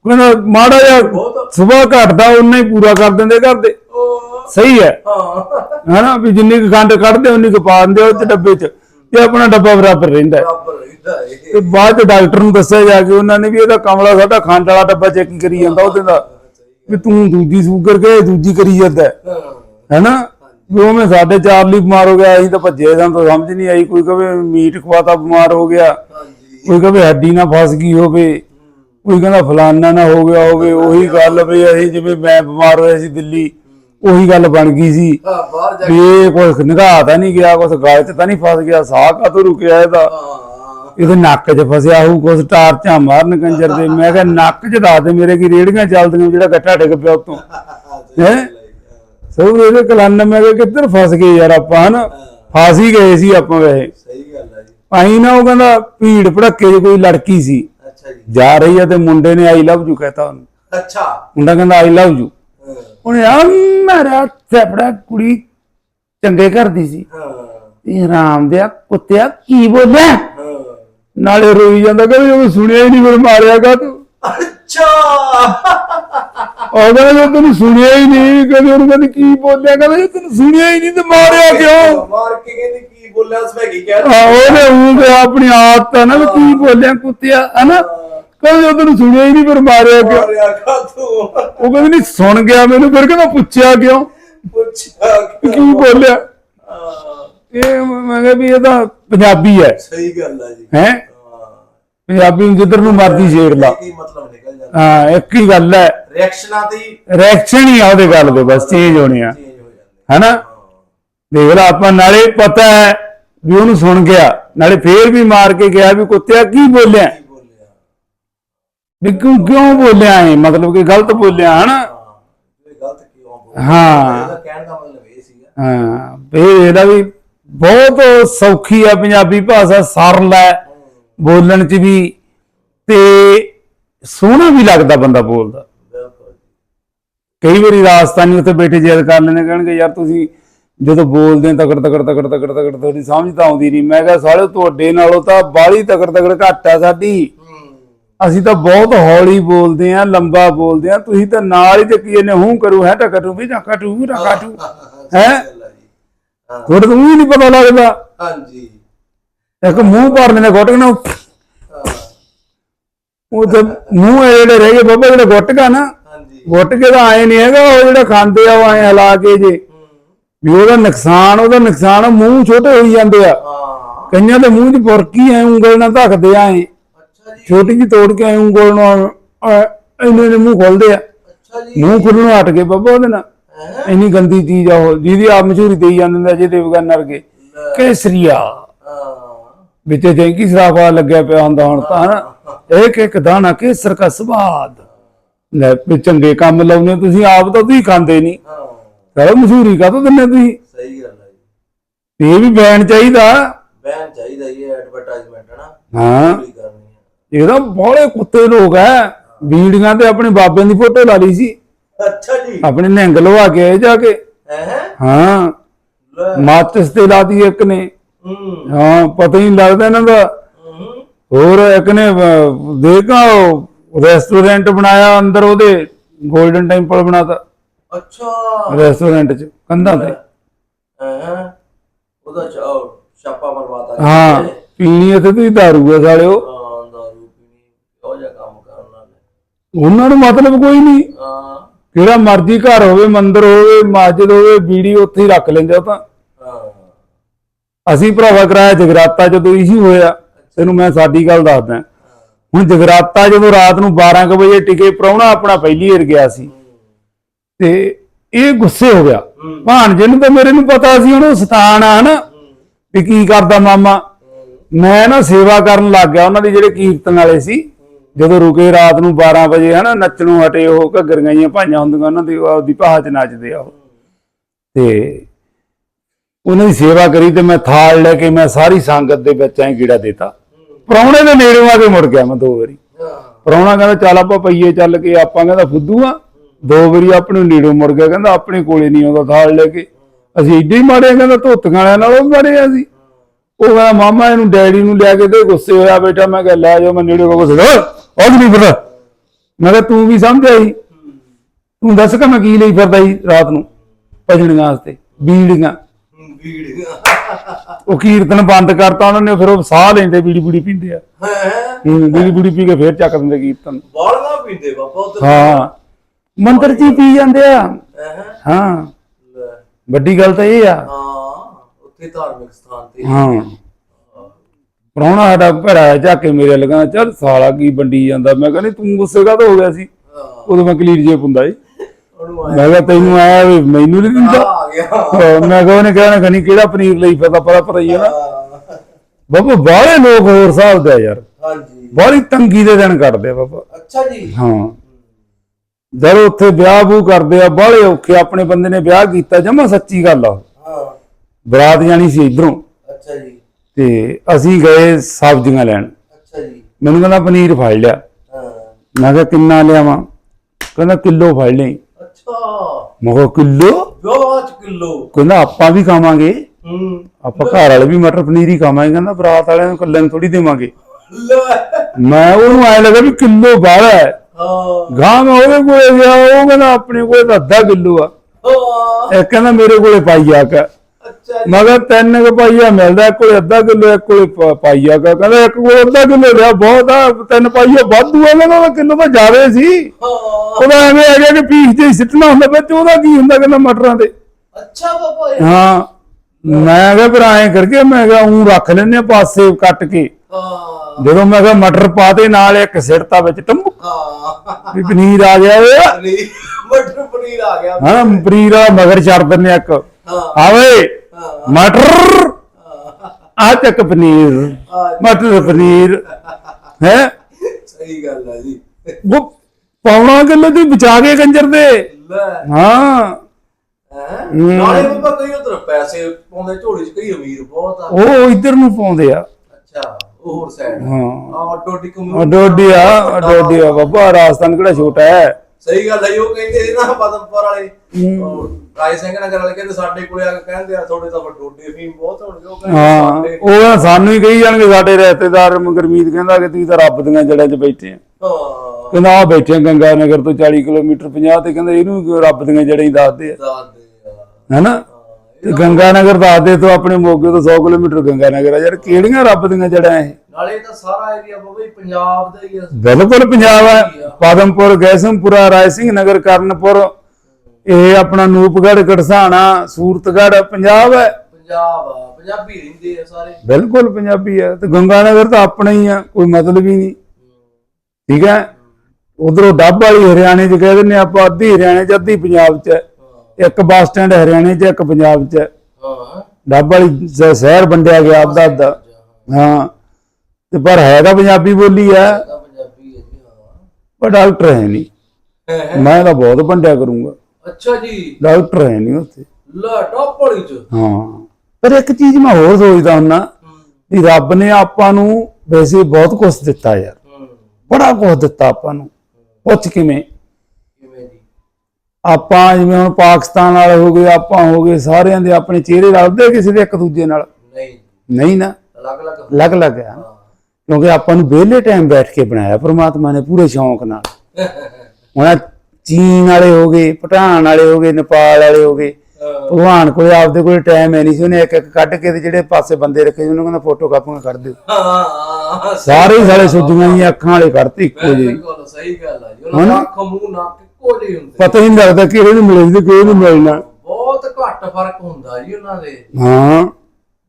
ਨਾ ਕਹਿੰਦਾ ਮਾੜਾ ਜਿਹਾ ਬਹੁਤ। ਸਵੇਰ ਘਟਦਾ ਉਹਨੇ ਹੀ ਪੂਰਾ ਕਰ ਦਿੰਦੇ ਘਰ ਦੇ। ਉਹ। ਸਹੀ ਹੈ। ਹਾਂ। ਹੈਨਾ ਵੀ ਜਿੰਨੀ ਕੁ ਖੰਡ ਕੱਢਦੇ ਉਨੀ ਕੁ ਪਾ ਦਿੰਦੇ ਉਹ ਚ ਡੱਬੇ ਚ। ਤੇ ਆਪਣਾ ਡੱਬਾ ਬਰਾਬਰ ਰਹਿੰਦਾ ਹੈ। ਬਰਾਬਰ ਰਹਿੰਦਾ ਇਹ। ਤੇ ਬਾਅਦ ਚ ਡਾਕਟਰ ਨੂੰ ਦੱਸਿਆ ਜਾ ਕੇ ਉਹਨਾਂ ਨੇ ਵੀ ਇਹਦਾ ਕਮਲਾ ਸਾਡਾ ਖੰਡ ਵਾਲਾ ਡੱਬਾ ਚੈੱਕ ਕਰੀ ਜਾਂਦਾ ਉਹਦੇ ਦਾ। ਵੀ ਤੂੰ ਦੂਜੀ ਸ਼ੂਗਰ ਕੇ ਦੂਜੀ ਕਰੀ ਜਾਂਦਾ ਹੈ। ਹਾਂ। ਹੈਨਾ? ਵੀ ਉਵੇਂ ਸਾਡੇ ਚਾਰਲੀ ਬਿਮਾਰ ਹੋ ਗਿਆ ਅਸੀਂ ਤਾਂ ਭੱਜੇ ਸਾਨੂੰ ਤਾਂ ਸਮਝ ਨਹੀਂ ਆਈ। ਕੋਈ ਕਹੇ ਮੀਟ ਖਵਾਤਾ ਬਿਮਾਰ ਹੋ ਗਿਆ। ਹਾਂਜੀ। ਕੋਈ ਕਹੇ ਹੱਡੀ ਨਾ ਫਸ ਗਈ ਹੋਵੇ। ਕੋਈ ਕਹਿੰਦਾ ਫਲਾਨਾ ਨਾ ਹੋ ਗਿਆ ਹੋਵੇ ਉਹੀ ਗੱਲ ਵੀ ਅਸੀਂ ਜਿਵੇਂ ਮੈਂ ਬਿਮਾਰ ਹੋਇਆ ਸੀ ਦਿੱਲੀ ਉਹੀ ਗੱਲ ਬਣ ਗਈ ਸੀ। ਬਾਹਰ ਜਾ ਵੀ ਇਹ ਕੋਈ ਨਿਗਾਹ ਤਾਂ ਨਹੀਂ ਗਿਆ ਕੁਛ ਗਲ 'ਚ ਤਾਂ ਨਹੀਂ ਫਸ ਗਿਆ ਸਾਹ ਕਾਤੋਂ ਰੁਕਿਆ ਇਹਦਾ? ਇਹਦੇ ਨੱਕ 'ਚ ਫਸਿਆ ਹੋਊ ਕੁਛ ਟਾਰਚਾਂ ਮਾਰਨ ਕੰਜਰ ਦੇ। ਮੈਂ ਕਿਹਾ ਨੱਕ 'ਚ ਦੱਸ ਦੇ ਮੇਰੇ ਕੀ ਰੇੜੀਆਂ ਚੱਲਦੀਆਂ ਜਿਹੜਾ ਗੱਟਾ ਡਿੱਗ ਪਿਆ ਉਤੋਂ। ਹੈ। ਸਭ ਇਹਦੇ ਕਲੰਨ ਮੈਂ ਕਿਹਾ ਕਿੱਧਰ ਫਸ ਗਏ ਯਾਰ ਆਪਾਂ ਹਨ? ਫਸ ਹੀ ਗਏ ਸੀ ਆਪਾਂ ਵੈਸੇ। ਸਹੀ ਗੱਲ ਹੈ ਜੀ। ਆਈ ਨਾ ਉਹ ਕਹਿੰਦਾ ਭੀੜ ਭੜੱਕੇ 'ਚ ਕੋਈ ਲੜਕੀ ਸੀ। ਅੱਛਾ ਜੀ ਜਾ ਰਹੀ ਆ ਤੇ ਮੁੰਡੇ ਨੇ ਆਈ ਲਵ ਯੂ ਕਹਤਾ ਉਹਨੂੰ। ਅੱਛਾ। ਮੁੰਡਾ ਕਹਿੰਦਾ ਆਈ ਲਵ ਯੂ ਹਾਂ। ਉਹਨੇ ਆ ਮੇਰਾ ਥੇਪੜਾ ਕੁੜੀ ਚੰਗੇ ਘਰ ਦੀ ਸੀ। ਹਾਂ। ਇਹ ਹਰਾਮ ਦੇ ਕੁੱਤਿਆ ਕੀ ਬੋਲਿਆ? ਹਾਂ। ਨਾਲੇ ਰੋਈ ਜਾਂਦਾ ਕਹਿੰਦਾ ਜਦੋਂ ਸੁਣਿਆ ਹੀ ਨਹੀਂ ਫਿਰ ਮਾਰਿਆ ਕਾ ਤੂੰ? ਅੱਛਾ। ਉਹ ਕਹਿੰਦਾ ਜੇ ਤੈਨੂੰ ਸੁਣਿਆ ਹੀ ਨਹੀਂ ਕਹਿੰਦੇ ਉਹਨੂੰ ਕਹਿੰਦੀ ਕੀ ਬੋਲਿਆ? ਕਹਿੰਦਾ ਜੇ ਤੈਨੂੰ ਸੁਣਿਆ ਹੀ ਨਹੀਂ ਤੇ ਮਾਰਿਆ ਕਿਉਂ ਮਾਰ ਕੇ ਕਹਿੰਦੀ ਬੋਲਿਆ ਸਵੈਗੀ ਕਹਿ? ਆ ਉਹਨੇ ਉਹ ਤੇ ਆਪਣੀ ਆਦਤ ਆ ਨਾ ਵੀ ਕੀ ਬੋਲਿਆ ਕੁੱਤਿਆ ਹਨਾ? ਕਹਿੰਦਾ ਜੇ ਤੈਨੂੰ ਸੁਣਿਆ ਹੀ ਨਹੀਂ ਫਿਰ ਮਾਰਿਆ ਕਿਉਂ? ਮਾਰਿਆ ਕਾ ਤੂੰ? ਉਹ ਕਹਿੰਦੀ ਨਹੀਂ ਸੁਣ ਗਿਆ ਮੈਨੂੰ ਫਿਰ ਕਹਿੰਦਾ ਪੁੱਛਿਆ ਕਿਉਂ? ਪੁੱਛਿਆ ਕੀ ਬੋਲਿਆ? ਹਾਂ, ਇਹ ਮੈਂ ਕਿਹਾ ਵੀ ਇਹ ਤਾਂ ਪੰਜਾਬੀ ਹੈ। ਸਹੀ ਗੱਲ ਹੈ ਜੀ। ਹੈ? ਹਾਂ। ਪੰਜਾਬੀ ਨੂੰ ਜਿੱਧਰ ਨੂੰ ਮਰਦੀ ਛੇੜ ਲਾ। ਕੀ ਮਤਲਬ ਨਿਕਲ ਜਾਂਦਾ। ਹਾਂ ਇੱਕ ਹੀ ਗੱਲ ਹੈ। ਰਿਐਕਸ਼ਨਾਂ ਤੇ ਹੀ ਰਿਐਕਸ਼ਨ ਹੀ ਆ ਉਹਦੇ ਗੱਲ ਦੇ ਬਸ ਚੇਂਜ ਹੋਣੇ ਆ। ਚੇਂਜ ਹੋ ਜਾਂਦੇ। ਹੈਨਾ? ਦੇਖ ਲਾ ਆਪਾਂ ਨਾਲੇ ਪਤਾ ਹੈ ਵੀ ਉਹਨੂੰ ਸੁਣ ਗਿਆ ਨਾਲੇ ਫੇਰ ਵੀ ਮਾਰ ਕੇ ਗਿਆ ਵੀ ਕੁੱਤਿਆ ਕੀ ਬੋਲਿਆ? ਵੀ ਕਿਉਂ ਕਿਉਂ ਬੋਲਿਆ ਹੈ ਮਤਲਬ ਕਿ ਗਲਤ ਬੋਲਿਆ ਹਨਾ? ਹਾਂ। ਇਹ ਗਲਤ ਕਿਉਂ ਬੋਲਿਆ ਹਾਂ ਇਹਦਾ ਕਹਿਣ ਦਾ ਮਤਲਬ ਇਹ ਸੀਗਾ ਹਾਂ ਫੇਰ ਇਹਦਾ ਵੀ ਬਹੁਤ ਸੌਖੀ ਆ ਪੰਜਾਬੀ ਭਾਸ਼ਾ ਸਰਲ ਹੈ ਬੋਲਣ 'ਚ ਵੀ ਤੇ ਸੋਹਣਾ ਵੀ ਲੱਗਦਾ ਬੰਦਾ ਬੋਲਦਾ। ਕਈ ਵਾਰੀ ਰਾਜਸਥਾਨੀ ਉੱਤੇ ਬੈਠੇ ਜਿੱਦ ਕਰ ਲੈਣੇ ਕਹਿਣਗੇ ਯਾਰ ਤੁਸੀਂ ਜਦੋਂ ਬੋਲਦੇ ਆ ਤਕੜ ਤਕੜ ਤਕੜ ਤਕੜ ਤਕੜ ਤੁਹਾਡੀ ਸਮਝ ਤਾਂ ਆਉਂਦੀ ਨਹੀਂ। ਮੈਂ ਕਿਹਾ ਸਾਲੇ ਤੁਹਾਡੇ ਨਾਲੋਂ ਤਾਂ ਬਾਹਲੀ ਤਕੜ ਤਕੜ ਘੱਟ ਆ ਸਾਡੀ। ਅਸੀਂ ਤਾਂ ਬਹੁਤ ਹੌਲੀ ਬੋਲਦੇ ਆ ਲੰਬਾ ਬੋਲਦੇ ਆ ਤੁਸੀਂ ਤਾਂ ਨਾਲ ਹੀ ਤੇ ਕੀ ਇਹਨੇ ਹੂੰ ਕਰੂ ਹੈ ਵੀ ਟਕਟੂ ਵੀ ਹੈਂ? ਗੱਲ ਆ ਜੀ। ਹਾਂ। ਤੁਹਾਡੇ ਵੀ ਨਹੀਂ ਪਤਾ ਲੱਗਦਾ। ਹਾਂਜੀ। ਇੱਕ ਮੂੰਹ ਭਰ ਲੈਂਦੇ ਘੁੱਟ ਨਾ ਉਹ ਤੇ ਮੂੰਹ ਜਿਹੜੇ ਰਹਿ ਗਏ ਬਾਬਾ ਜਿਹੜੇ ਗਾ ਨਾ ਹਾਂਜੀ। ਕੇ ਤਾਂ ਆਏ ਨਹੀਂ ਹੈਗਾ ਉਹ ਜਿਹੜੇ ਖਾਂਦੇ ਆ ਉਹ ਐ ਹਲਾ ਕੇ ਜੇ। ਵੀ ਉਹਦਾ ਨੁਕਸਾਨ ਉਹਦਾ ਨੁਕਸਾਨ ਆ, ਮੂੰਹ ਛੋਟੇ ਹੋਈ ਜਾਂਦੇ ਆ। ਹਾਂ। ਕਈਆਂ ਦੇ ਮੂੰਹ 'ਚ ਬੁਰਕੀ ਐ ਉਂਗਲ ਨਾਲ ਧੱਕਦੇ ਆ ਐਂ। ਅੱਛਾ ਜੀ। ਛੋਟੀ ਜਿਹੀ ਤੋੜ ਕੇ ਐ ਉਂਗਲ ਨਾਲ ਇੰਨੇ ਨੇ ਮੂੰਹ ਖੋਲਦੇ ਆ। ਅੱਛਾ ਜੀ। ਮੂੰਹ ਖੁੱਲਣੋਂ ਹਟ ਗਏ ਬਾਬਾ ਉਹਦੇ ਨਾਲ। ਹੈਂ? ਇੰਨੀ ਗੰਦੀ ਚੀਜ਼ ਆ ਉਹ ਜਿਹਦੀ ਆਪ ਮਸ਼ਹੂਰੀ ਦੇਈ ਜਾਂਦੇ ਨੇ ਅਜੇ ਦੇਵਗਨ ਵਰਗੇ। ਕੇਸਰੀਆ। ਹਾਂ। ਵਿੱਚ ਜੈਂਕੀ ਸਰਾਫਾ ਲੱਗਿਆ ਪਿਆ ਹੁੰਦਾ ਹੁਣ ਤਾਂ ਹਨਾ? ਇੱਕ ਇੱਕ ਦਾਣਾ ਕੇਸਰ ਦਾ ਸਵਾਦ। ਲੈ ਵੀ ਚੰਗੇ ਕੰਮ ਲਾਉਨੇ ਤੁਸੀਂ ਆਪ ਤਾਂ ਤੁਸੀਂ ਖਾਂਦੇ ਨਹੀਂ। ਹਾਂ। ਚਲੋ ਮਸ਼ਹੂਰੀ ਕਾ ਤੁਸੀਂ? ਸਹੀ ਗੱਲ ਹੈ ਜੀ। ਇਹ ਵੀ ਬੈਨ ਚਾਹੀਦਾ। ਬੈਨ ਚਾਹੀਦਾ ਇਹ ਐਡਵਰਟਾਈਜ਼ਮੈਂਟ ਹੈ ਨਾ। ਹਾਂ। ਪੂਰੀ ਕਰਨੀ ਹੈ। ਇਹ ਤਾਂ ਬੋਲੇ ਕੁੱਤੇ ਲੋਕ ਐ ਵੀਡੀਆਂ ਤੇ ਆਪਣੇ ਬਾਬਿਆਂ ਦੀ ਫੋਟੋ ਲਾ ਲਈ ਸੀ। ਅੱਛਾ ਜੀ। ਆਪਣੇ ਨਿਹੰਗ ਲਵਾ ਕੇ ਆਏ ਜਾ ਕੇ। ਹੈ? ਹਾਂ। ਮਾਚਿਸ ਤੇ ਲਾਤੀ ਇੱਕ ਨੇ। ਹੂੰ। ਹਾਂ ਪਤਾ ਹੀ ਲੱਗਦਾ ਇਹਨਾਂ ਦਾ। ਹੂੰ। ਹੋਰ ਇੱਕ ਨੇ ਦੇਖਾ ਰੈਸਟੋਰੈਂਟ ਬਣਾਇਆ ਅੰਦਰ ਉਹਦੇ 골ਡਨ ਟੈਂਪਲ ਬਣਾਤਾ। ਅੱਛਾ। ਰੈਸਟੋਰੈਂਟ ਚ ਕੰਧਾਂ ਤੇ। ਹਾਂ ਉਹਦਾ ਚਾਹ ਛਾਪਾ ਮਰਵਾਤਾ ਹਾਂ ਪੀਣੀ ਇੱਥੇ ਤੁਸੀਂ ਦਾਰੂ ਆ ਸਾਲਿਓ। ਹਾਂ ਦਾਰੂ ਪੀਣੀ ਉਹ ਜਿਹਾ ਕੰਮ ਕਰਨ ਵਾਲੇ। ਉਹਨਾਂ ਨੂੰ ਮਤਲਬ ਕੋਈ ਨਹੀਂ। ਹਾਂ। ਕਿਹੜਾ ਮਰਜ਼ੀ ਘਰ ਹੋਵੇ ਮੰਦਿਰ ਹੋਵੇ ਮਸਜਿਦ ਹੋਵੇ ਬੀੜੀ ਉੱਥੇ ਹੀ ਰੱਖ ਲੈਂਦੇ ਉਹ ਤਾਂ। ਹਾਂ। ਅਸੀਂ ਭਰਾਵਾ ਕਰਾਇਆ ਜਗਰਾਤਾ ਜਦੋਂ ਇਸ਼ੂ ਹੋਇਆ ਤੈਨੂੰ ਮੈਂ ਸਾਡੀ ਗੱਲ ਦੱਸਦਾ। ਹੁਣ ਜਗਰਾਤਾ ਜਦੋਂ ਰਾਤ ਨੂੰ 12 ਕੁ ਵਜੇ ਟਿਕੇ ਪ੍ਰਾਹੁਣਾ ਆਪਣਾ ਪਹਿਲੀ ਵਾਰ ਗਿਆ ਸੀ। ਤੇ ਇਹ ਗੁੱਸੇ ਹੋ ਗਿਆ। ਹੂੰ। ਭਾਣਜੇ ਨੂੰ ਤਾਂ ਮੇਰੇ ਨੂੰ ਪਤਾ ਸੀ ਉਹਨੂੰ ਸਤਾਨ ਆ ਹਨਾ ਵੀ ਕੀ ਕਰਦਾ ਮਾਮਾ? ਮੈਂ ਨਾ ਸੇਵਾ ਕਰਨ ਲੱਗ ਗਿਆ ਉਹਨਾਂ ਦੇ ਜਿਹੜੇ ਕੀਰਤਨ ਵਾਲੇ ਸੀ। ਜਦੋਂ ਰੁਕੇ ਰਾਤ ਨੂੰ 12 ਵਜੇ ਹਨਾ ਨੱਚਣੋਂ ਹਟੇ ਉਹ ਘੱਗਰੀਆਂ ਜਿਹੀਆਂ ਭਾਈਆਂ ਹੁੰਦੀਆਂ ਉਹਨਾਂ ਦੀ ਉਹਦੀ ਭਾਹ 'ਚ ਨੱਚਦੇ ਆ ਉਹ। ਤੇ ਉਹਨਾਂ ਦੀ ਸੇਵਾ ਕਰੀ ਤੇ ਮੈਂ ਥਾਲ ਲੈ ਕੇ ਮੈਂ ਸਾਰੀ ਸੰਗਤ ਦੇ ਵਿੱਚ ਐਂ ਕੀੜਾ ਦੇਤਾ। ਪ੍ਰਾਹੁਣੇ ਦੇ ਨੇੜੇ ਆ ਕੇ ਮੁੜ ਗਿਆ ਮੈਂ ਦੋ ਵਾਰੀ। ਹਾਂ। ਪ੍ਰਾਹੁਣਾ ਕਹਿੰਦਾ ਚੱਲ ਆਪਾਂ ਪਈਏ ਚੱਲ ਕੇ ਆਪਾਂ ਕਹਿੰਦਾ ਫੁੱਦੂ ਆ। ਦੋ ਵਾਰੀ ਆਪਣੇ ਨੇੜੇ ਮੁੜ ਗਿਆ ਕਹਿੰਦਾ ਆਪਣੇ ਕੋਲੇ ਨਹੀਂ ਆਉਂਦਾ ਥਾਲ ਲੈ ਕੇ। ਅਸੀਂ ਏਡੇ ਹੀ ਮਾੜੇ ਆ, ਕਹਿੰਦਾ ਧੋਤੀਆਂ ਵਾਲਿਆਂ ਨਾਲੋਂ ਮਾੜੇ ਆ ਅਸੀਂ। ਉਹ ਕਹਿੰਦਾ ਮਾਮਾ ਇਹਨੂੰ ਡੈਡੀ ਨੂੰ ਲਿਆ ਕੇ ਦੇ ਗੁੱਸੇ ਹੋਇਆ ਬੇਟਾ ਮੈਂ ਕਿਹਾ ਲੈ ਜਾਓ ਮੈਂ ਨੇੜੇ ਕੋ ਗੁੱਸੇ ਉਹ ਨਹੀਂ ਪਤਾ। ਮੈਂ ਕਿਹਾ ਤੂੰ ਵੀ ਸਮਝ ਆਈ। ਤੂੰ ਦੱਸ ਕਿ ਮੈਂ ਕੀ ਲਈ ਫਿਰਦਾ ਸੀ ਰਾਤ ਨੂੰ ਭਜਣੀਆਂ ਵਾਸਤੇ ਬੀੜੀਆਂ। ਉਹ ਕੀਰਤਨ ਬੰਦ ਕਰਤਾ ਉਹਨਾਂ ਨੇ ਫਿਰ ਉਹ ਸਾਹ ਲੈਂਦੇ ਬੀੜੀ ਬੀੜੀ ਪੀਂਦੇ ਆ। ਹੈ? ਹੂੰ, ਬੀੜੀ ਬੀੜੀ ਪੀ ਕੇ ਫੇਰ ਚੱਕ ਦਿੰਦੇ ਕੀਰਤਨ। ਬਾਲਣਾ ਪੀਂਦੇ ਬਾਬਾ ਉਧਰ ਹਾਂ। ਮੰਦਰ ਚ ਹੀ ਪੀ ਜਾਂਦੇ ਆ। ਹੈ? ਹਾਂ। ਲੈ। ਵੱਡੀ ਗੱਲ ਤਾਂ ਇਹ ਆ। ਹਾਂ ਉੱਥੇ ਧਾਰਮਿਕ ਸਥਾਨ ਤੇ ਹਾਂ ਪ੍ਰਾਹੁਣਾ ਸਾਡਾ ਭੈੜਾ ਜਾ ਕੇ ਮੇਰੇ ਲਗਾ ਚੱਲ ਸਾਲਾ ਕੀ ਵੰਡੀ ਜਾਂਦਾ। ਮੈਂ ਕਹਿੰਦੀ ਤੂੰ ਗੁੱਸੇ ਕਾ ਹੋ ਗਿਆ ਸੀ? ਹਾਂ। ਉਦੋਂ ਮੈਂ ਕਲੀਰ ਜੇ ਪੁੰਦਾ ਸੀ। ਉਹਨੂੰ ਆਇਆ। ਮੈਂ ਕਿਹਾ ਤੈਨੂੰ ਆਇਆ ਵੀ ਮੈਨੂੰ ਨਹੀਂ ਦਿੰਦਾ। ਆ ਗਿਆ। ਹਾਂ, ਮੈਂ ਕਿਹਾ ਉਹਨੇ ਕਹਿਣਾ ਖਣੀ ਕਿਹੜਾ ਪਨੀਰ ਲਈ ਪਤਾ ਪਤਾ ਹੀ ਆ ਨਾ। ਹਾਂ, ਬਾਬਾ ਬਾਹਲੇ ਲੋਕ ਹੋਰ ਹਿਸਾਬ ਦੇ ਆ ਯਾਰ। ਹਾਂਜੀ। ਬਾਹਲੀ ਤੰਗੀ ਦੇ ਦਿਨ ਕੱਢਦੇ ਆ ਬਾਬਾ। ਅੱਛਾ ਜੀ। ਹਾਂ। ਜਦ ਉੱਥੇ ਵਿਆਹ ਬੂ ਕਰਦੇ ਆ ਬਾਹਲੇ ਔਖੇ ਆਪਣੇ ਬੰਦੇ ਨੇ ਵਿਆਹ ਕੀਤਾ ਜਮਾ ਸੱਚੀ ਗੱਲ ਆ। ਹਾਂ। ਬਰਾਤ ਜਾਣੀ ਸੀ ਇਧਰੋਂ। ਅੱਛਾ ਜੀ। ਤੇ ਅਸੀਂ ਗਏ ਸਬਜ਼ੀਆਂ ਲੈਣ। ਅੱਛਾ ਜੀ। ਮੈਨੂੰ ਕਹਿੰਦਾ ਪਨੀਰ ਫੜ ਲਿਆ। ਹਾਂ। ਮੈਂ ਕਿਹਾ ਕਿੰਨਾ ਲਿਆਵਾਂ? ਕਹਿੰਦਾ ਕਿਲੋ ਫੜ ਲਈ। ਅੱਛਾ। ਮੈਂ ਕਿਹਾ ਕਿਲੋ? 5 ਕਿਲੋ। ਕਹਿੰਦਾ ਆਪਾਂ ਵੀ ਖਾਵਾਂਗੇ। ਹੂੰ। ਆਪਾਂ ਘਰ ਵਾਲੇ ਵੀ ਮਟਰ ਪਨੀਰ ਹੀ ਖਾਵਾਂਗੇ। ਕਹਿੰਦਾ ਬਰਾਤ ਵਾਲਿਆਂ ਨੂੰ ਇਕੱਲੇ ਨੂੰ ਥੋੜੀ ਦੇਵਾਂਗੇ। ਲੈ। ਮੈਂ ਉਹਨੂੰ ਐ ਲੱਗਾ ਵੀ ਕਿਲੋ ਬਾਹਲਾ ਹਾਂ। ਗਾਂ ਮੈਂ ਉਹਦੇ ਕੋਲੇ ਗਿਆ ਉਹ ਕਹਿੰਦਾ ਆਪਣੇ ਕੋਲੇ ਤਾਂ ਅੱਧਾ ਕਿਲੋ ਆ। ਇਹ ਕਹਿੰਦਾ ਮੇਰੇ ਕੋਲੇ ਪਾਈਆ ਕਾ ਅੱਛਾ ਜੀ। ਮੈਂ ਕਿਹਾ ਤਿੰਨ ਕੁ ਪਾਈਆ ਮਿਲਦਾ ਇੱਕ ਕੋਲੇ ਅੱਧਾ ਕਿਲੋ ਇੱਕ ਕੋਲੇ ਪ- ਪਾਈਆ ਕਾ ਕਹਿੰਦਾ ਇੱਕ ਕੋਲੇ ਅੱਧਾ ਕਿਲੋ ਲਿਆ ਬਹੁਤ ਆ ਤਿੰਨ ਪਾਈਆ ਵਾਧੂ ਆ ਕਹਿੰਦਾ ਕਿਲੋ ਤਾਂ ਜ਼ਿਆਦੇ ਸੀ। ਉਹਦਾ ਐਵੇਂ ਆ ਗਿਆ ਕਿ ਪੀਸ ਜੇ ਸਿੱਟਣਾ ਹੁੰਦਾ ਵਿੱਚ ਉਹਦਾ ਕੀ ਹੁੰਦਾ ਕਹਿੰਦਾ ਮਟਰਾਂ ਦੇ ਅੱਛਾ ਬਾਬਾ। ਹਾਂ। ਮੈਂ ਕਿਹਾ ਫਿਰ ਐਂ ਕਰਕੇ ਮੈਂ ਕਿਹਾ ਉਹ ਰੱਖ ਲੈਨੇ ਆ ਪਾਸੇ ਕੱਟ ਕੇ। ਜਦੋਂ ਮੈਂ ਕਿਹਾ ਮਟਰ ਪਾਤੇ ਨਾਲ ਇੱਕ ਸਿੱਟਤਾ ਵਿੱਚ ਟੰਬੂ ਹਾਂ ਵੀ ਪਨੀਰ ਆ ਗਿਆ ਓਏ। ਪਨੀਰ ਮਟਰ ਪਨੀਰ ਆ ਗਿਆ। ਹਾਂ ਪਨੀਰ ਆ ਮਗਰ ਛੱਡ ਦਿੰਨੇ ਇੱਕ। ਹਾਂ। ਆਵੇ ਮਟਰ। ਆ ਚੱਕ ਪਨੀਰ ਮਟਰ ਪਨੀਰ। ਹੈ? ਸਹੀ ਗੱਲ ਹੈ ਜੀ। ਉਹ ਪੌਣਾ ਕਿਲੋ ਦੀ ਬਚਾ ਕੇ ਕੰਜਰ ਦੇ। ਹੈਂ? ਨਾਲੇ ਬਾਬਾ ਕਈ ਉਧਰ ਪੈਸੇ ਪਾਉਂਦੇ ਝੋਲੀ ਚ ਕਈ ਅਮੀਰ ਬਹੁਤ ਆ। ਉਹ ਇੱਧਰ ਨੂੰ ਪਾਉਂਦੇ ਆ। ਅੱਛਾ। ਹੋਰ ਸਾਈਡ ਹਾਂ। ਆ ਡੋਡੀ ਕਮਿਊਨਿਟੀ ਡੋਡੀ ਆ। ਡੋਡੀ ਆ ਬਾਬਾ ਰਾਜਸਥਾਨ ਕਿਹੜਾ ਛੋਟਾ ਹੈ? ਸਹੀ ਗੱਲ ਹੈ ਉਹ ਕਹਿੰਦੇ ਸੀ ਨਾ ਪਦਮਪੁਰ ਵਾਲੇ। ਰਾਏ ਸਿੰਘ ਨਗਰ ਵਾਲੇ ਕਹਿੰਦੇ ਸਾਡੇ ਕੋਲੇ ਆ ਕੇ ਕਹਿੰਦੇ ਆ ਤੁਹਾਡੇ ਤਾਂ ਡੋਡੀ ਫੀਮ ਬਹੁਤ ਹੋਣਗੇ ਉਹ ਕਹਿੰਦੇ ਹਾਂ ਉਹ ਸਾਨੂੰ ਹੀ ਕਹੀ ਜਾਣਗੇ ਸਾਡੇ ਰਿਸ਼ਤੇਦਾਰ ਗੁਰਮੀਤ ਕਹਿੰਦਾ ਕਿ ਤੁਸੀਂ ਤਾਂ ਰੱਬ ਦੀਆਂ ਜੜ੍ਹਾਂ 'ਚ ਬੈਠੇ ਆ। ਹਾਂ। ਕਹਿੰਦਾ ਆ ਬੈਠੇ ਗੰਗਾ ਨਗਰ ਤੋਂ 40 ਕਿਲੋਮੀਟਰ 50 ਤੇ ਕਹਿੰਦਾ ਇਹਨੂੰ ਰੱਬ ਦੀਆਂ ਜੜ੍ਹਾਂ ਹੀ ਦੱਸਦੇ ਆ? ਦਾਦੇ ਆ। ਹੈਨਾ ਤੇ ਗੰਗਾ ਨਗਰ ਦੱਸਦੇ ਤੋਂ ਆਪਣੇ ਮੋਗੇ ਤੋਂ 100 ਕਿਲੋਮੀਟਰ ਗੰਗਾ ਨਗਰ ਆ ਯਾਰ ਕਿਹੜੀਆਂ ਰੱਬ ਦੀਆਂ ਜੜ੍ਹਾਂ ਇਹ? ਨਾਲੇ ਤਾਂ ਸਾਰਾ ਏਰੀਆ ਬਾਬਾ ਜੀ ਪੰਜਾਬ ਦਾ ਹੀ ਆ। ਬਿਲਕੁਲ ਪੰਜਾਬ ਹੈ। ਪਦਮਪੁਰ ਗੈਸਮਪੁਰਾ ਰਾਏ ਸਿੰਘ ਨਗਰ ਕਰਨਪੁਰ ਇਹ ਆਪਣਾ ਨੂਪਗੜ੍ਹ ਗੜਸਾਣਾ ਸੂਰਤਗੜ੍ਹ ਪੰਜਾਬ ਹੈ ਪੰਜਾਬ ਆ ਪੰਜਾਬੀ ਰਹਿੰਦੇ ਆ ਸਾਰੇ। ਬਿਲਕੁਲ ਪੰਜਾਬੀ ਹੈ ਤੇ ਗੰਗਾ ਨਗਰ ਤਾਂ ਆਪਣਾ ਹੀ ਆ ਕੋਈ ਮਤਲਬ ਹੀ ਨਹੀਂ। ਠੀਕ ਹੈ? ਉਧਰੋਂ ਡੱਬ ਵਾਲੀ ਹਰਿਆਣੇ ਚ ਕਹਿ ਦਿੰਦੇ ਆਪਾਂ ਅੱਧੀ ਹਰਿਆਣੇ ਚ ਅੱਧੀ ਪੰਜਾਬ ਚ। ਹੈ। ਇੱਕ ਬੱਸ ਸਟੈਂਡ ਹਰਿਆਣੇ ਚ ਇੱਕ ਪੰਜਾਬ ਚ। ਹੈ। ਡੱਬ ਵਾਲੀ ਸ਼ਹਿਰ ਵੰਡਿਆ ਗਿਆ ਅੱਧਾ ਅੱਧਾ। ਹਾਂ। ਤੇ ਪਰ ਹੈ ਤਾਂ ਪੰਜਾਬੀ ਬੋਲੀ ਹੈ ਤਾਂ ਪੰਜਾਬੀ ਹੈ ਜੀ ਹਾਂ ਪਰ ਡਾਕਟਰ ਹੈ ਨਹੀਂ। ਮੈਂ ਤਾਂ ਬਹੁਤ ਵੰਡਿਆ ਕਰੂੰਗਾ। ਅੱਛਾ ਜੀ। ਡਾਕਟਰ ਹੈ ਨਹੀਂ ਉੱਥੇ। ਲਾ ਟੌਪ ਵਾਲੀ ਚ। ਹਾਂ। ਪਰ ਇੱਕ ਚੀਜ਼ ਮੈਂ ਹੋਰ ਸੋਚਦਾ ਹੁੰਨਾ ਹੂੰ ਵੀ ਰੱਬ ਨੇ ਆਪਾਂ ਨੂੰ ਵੈਸੇ ਬਹੁਤ ਕੁਝ ਦਿੱਤਾ ਯਾਰ। ਹੂੰ। ਬੜਾ ਕੁਝ ਦਿੱਤਾ ਆਪਾਂ ਨੂੰ। ਪੁੱਛ ਕਿਵੇਂ? ਆਪਾਂ ਜਿਵੇਂ ਹੁਣ ਪਾਕਿਸਤਾਨ ਵਾਲੇ ਹੋ ਗਏ ਆਪਾਂ ਹੋ ਗਏ ਸਾਰਿਆਂ ਦੇ ਆਪਣੇ ਚਿਹਰੇ ਰਲਦੇ ਕਿਸੇ ਦੇ ਇੱਕ ਦੂਜੇ ਨਾਲ। ਨਹੀਂ। ਨਹੀਂ ਨਾ? ਅਲੱਗ ਅਲੱਗ ਅਲੱਗ ਅਲੱਗ ਆ ਕਿਉਂਕਿ ਆਪਾਂ ਨੂੰ ਵਿਹਲੇ ਟਾਈਮ ਬੈਠ ਕੇ ਬਣਾਇਆ ਪ੍ਰਮਾਤਮਾ ਨੇ ਪੂਰੇ ਸ਼ੌਂਕ ਨਾਲ। ਹੁਣ ਚੀਨ ਵਾਲੇ ਹੋ ਗਏ ਭੂਟਾਨ ਵਾਲੇ ਹੋ ਗਏ ਨੇਪਾਲ ਵਾਲੇ ਹੋ ਗਏ। ਭਗਵਾਨ ਕੋਲ ਆਪਦੇ ਕੋਲ ਟਾਈਮ ਹੈ ਨਹੀਂ ਸੀ ਉਹਨੇ ਇੱਕ ਇੱਕ ਕੱਢ ਕੇ ਤੇ ਜਿਹੜੇ ਪਾਸੇ ਬੰਦੇ ਰੱਖੇ ਸੀ ਉਹਨੂੰ ਕਹਿੰਦਾ ਫੋਟੋ ਕਾਪੀਆਂ ਕੱਢ ਦਿਓ। ਸਾਰੇ ਸਾਲੇ ਸੁੱਜੀਆਂ ਹੀ ਅੱਖਾਂ ਵਾਲੇ ਕੱਢਤੇ ਇੱਕੋ ਜਿਹੇ। ਸਹੀ ਗੱਲ ਆ ਜੀ। ਉਹਨਾਂ ਅੱਖ ਮੂੰਹ ਨੱਕ ਇੱਕੋ ਜਿਹੇ ਹੁੰਦੇ। ਪਤਾ ਹੀ ਨਹੀਂ ਲੱਗਦਾ ਕਿਹੜੇ ਨੂੰ ਮਿਲੇ ਤੇ ਕਿਹੜੇ ਨੂੰ। ਮਿਲਣਾ ਬਹੁਤ ਘੱਟ ਫ਼ਰਕ ਹੁੰਦਾ ਜੀ ਉਹਨਾਂ ਦੇ। ਹਾਂ।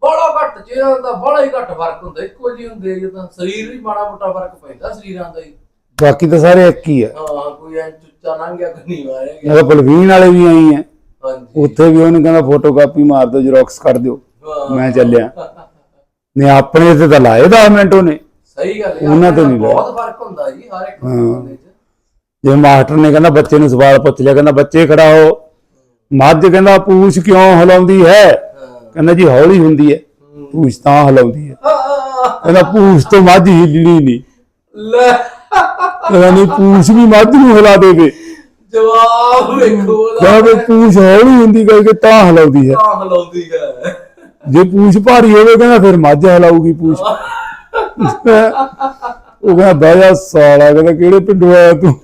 ਬੜਾ ਘੱਟ ਚਿਹਰਾ ਦਾ ਬੜਾ ਹੀ ਘੱਟ ਫ਼ਰਕ ਹੁੰਦਾ ਇੱਕੋ ਜਿਹੇ ਹੁੰਦੇ ਆ ਜਦੋਂ ਸਰੀਰ ਵੀ ਮਾੜਾ ਮੋਟਾ ਫ਼ਰਕ ਪੈਂਦਾ ਸਰੀਰਾਂ ਦਾ ਹੀ। ਬਾਕੀ ਤਾਂ ਸਾਰੇ ਇੱਕ ਹੀ ਆ। ਹਾਂ ਕੋਈ ਐ ਚੁੱਚਾ ਲੰਘ ਗਿਆ ਕੋਈ ਨਹੀਂ ਮਾਰਿਆ ਗਿਆ। ਮੈਂ ਬਲਵੀਨ ਵਾਲੇ ਵੀ ਆਈ ਆ। ਹਾਂਜੀ। ਉੱਥੇ ਵੀ ਉਹਨੂੰ ਕਹਿੰਦਾ ਫੋਟੋ ਕਾਪੀ ਮਾਰ ਦਿਓ ਜੈਰੋਕਸ ਕਰ ਦਿਓ। ਹਾਂ। ਮੈਂ ਚੱਲਿਆ। ਨੇ ਆਪਣੇ ਤੇ ਤਾਂ ਲਾਏ 10 ਮਿੰਟ ਉਹਨੇ। ਸਹੀ ਗੱਲ ਹੈ। ਉਹਨਾਂ ਤੋਂ ਨਹੀਂ ਬਹੁਤ ਫ਼ਰਕ ਹੁੰਦਾ ਜੀ ਹਰ ਇੱਕ ਬੰਦੇ 'ਚ। ਜੇ ਮਾਸਟਰ ਨੇ ਕਹਿੰਦਾ ਬੱਚੇ ਨੂੰ ਸਵਾਲ ਪੁੱਛ ਲਿਆ ਕਹਿੰਦਾ ਬੱਚੇ ਖੜਾ ਹੋ। ਮੱਝ ਕਹਿੰਦਾ ਪੂਛ ਕਿਉਂ ਹਿਲਾਉਂਦੀ ਹੈ? ਕਹਿੰਦਾ ਜੀ ਹੌਲੀ ਹੁੰਦੀ ਹੈ ਪੂਛ ਤਾਂ ਹਿਲਾਉਂਦੀ ਹੈ। ਕਹਿੰਦਾ ਪੂਛ ਤੋਂ ਮੱਝ ਹਿੱਲਣੀ ਨਹੀਂ। ਲੈ। ਕਹਿੰਦਾ ਨਹੀਂ ਪੂਛ ਵੀ ਮੱਝ ਨੂੰ ਹਿਲਾ ਦੇਵੇ। ਜਵਾਬ ਵੇਖੋ ਕਹਿੰਦਾ ਪੂਛ ਹੌਲੀ ਹੁੰਦੀ ਕਰਕੇ ਤਾਂ ਹਿਲਾਉਂਦੀ ਹੈ। ਤਾਂ ਹਲਾਉਂਦੀ ਹੈ। ਜੇ ਪੂਛ ਭਾਰੀ ਹੋਵੇ ਕਹਿੰਦਾ ਫਿਰ ਮੱਝ ਹਿਲਾਊਗੀ ਪੂਛ। ਉਹ ਕਹਿੰਦਾ ਬਾਜਾ ਸਾਲਾ ਕਹਿੰਦਾ ਕਿਹੜੇ ਪਿੰਡੋਂ ਆਇਆ ਤੂੰ?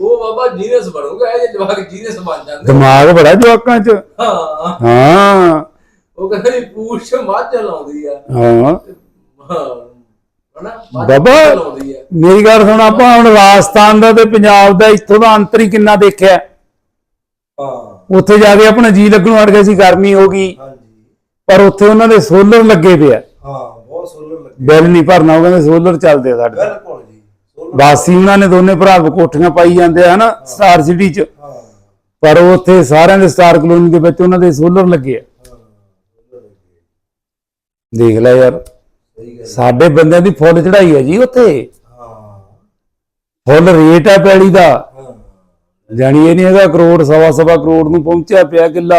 ਉਹ ਬਾਬਾ ਜੀਨਸ ਬਣੂਗਾ ਇਹ ਜਵਾਕ ਜੀਨਸ ਬਣ ਜਾਂਦੇ। ਦਿਮਾਗ ਬੜਾ ਜਵਾਕਾਂ 'ਚ। ਹਾਂ। ਹਾਂ। ਉਹ ਕਹਿੰਦਾ ਵੀ ਪੂਛ ਮੱਝ ਲਾਉਂਦੀ ਆ। ਹਾਂ। ਬਾਬਾ ਮੇਰੀ ਗੱਲ ਸੁਣ ਆਪਾਂ ਹੁਣ ਰਾਜਸਥਾਨ ਦਾ ਤੇ ਪੰਜਾਬ ਦਾ ਇੱਥੋਂ ਦਾ ਅੰਤਰ ਹੀ ਕਿੰਨਾ ਦੇਖਿਆ? ਹਾਂ। ਉੱਥੇ ਜਾ ਕੇ ਆਪਣਾ ਜੀ ਲੱਗਣੋਂ ਹਟ ਗਿਆ ਸੀ ਗਰਮੀ ਹੋ ਗਈ। ਹਾਂਜੀ। ਪਰ ਉੱਥੇ ਉਹਨਾਂ ਦੇ ਸੋਲਰ ਲੱਗੇ ਪਿਆ ਹਾਂ ਬਹੁਤ ਸੋਲਰ ਲੱਗੇ ਬਿੱਲ ਨਹੀਂ ਭਰਨਾ ਉਹ ਕਹਿੰਦੇ ਸੋਲਰ ਚੱਲਦੇ ਆ ਸਾਡੇ ਬਿਲਕੁਲ। ਬਾਸੀ ਉਹਨਾਂ ਨੇ ਦੋਨੇ ਭਰਾ ਕੋਠੀਆਂ ਪਾਈ ਜਾਂਦੇ ਆ ਹਨਾ ਸਟਾਰ ਸਿਟੀ 'ਚ। ਪਰ ਉੱਥੇ ਸਾਰਿਆਂ ਦੇ ਸਟਾਰ ਕਲੋਨੀ ਦੇ ਵਿੱਚ ਉਹਨਾਂ ਦੇ ਸੋਲਰ ਲੱਗੇ ਆ। ਦੇਖ ਲੈ ਯਾਰ ਸਾਡੇ ਬੰਦਿਆਂ ਦੀ ਫੁੱਲ ਚੜਾਈ ਹੈ ਜੀ ਉੱਥੇ। ਹਾਂ ਫੁੱਲ ਰੇਟ ਹੈ ਪੈਲੀ ਦਾ। ਜਾਣੀ ਇਹ ਨਹੀਂ ਹੈਗਾ ਕਰੋੜ ਸਵਾ ਸਵਾ ਕਰੋੜ ਨੂੰ ਪਹੁੰਚਿਆ ਪਿਆ ਕਿੱਲਾ।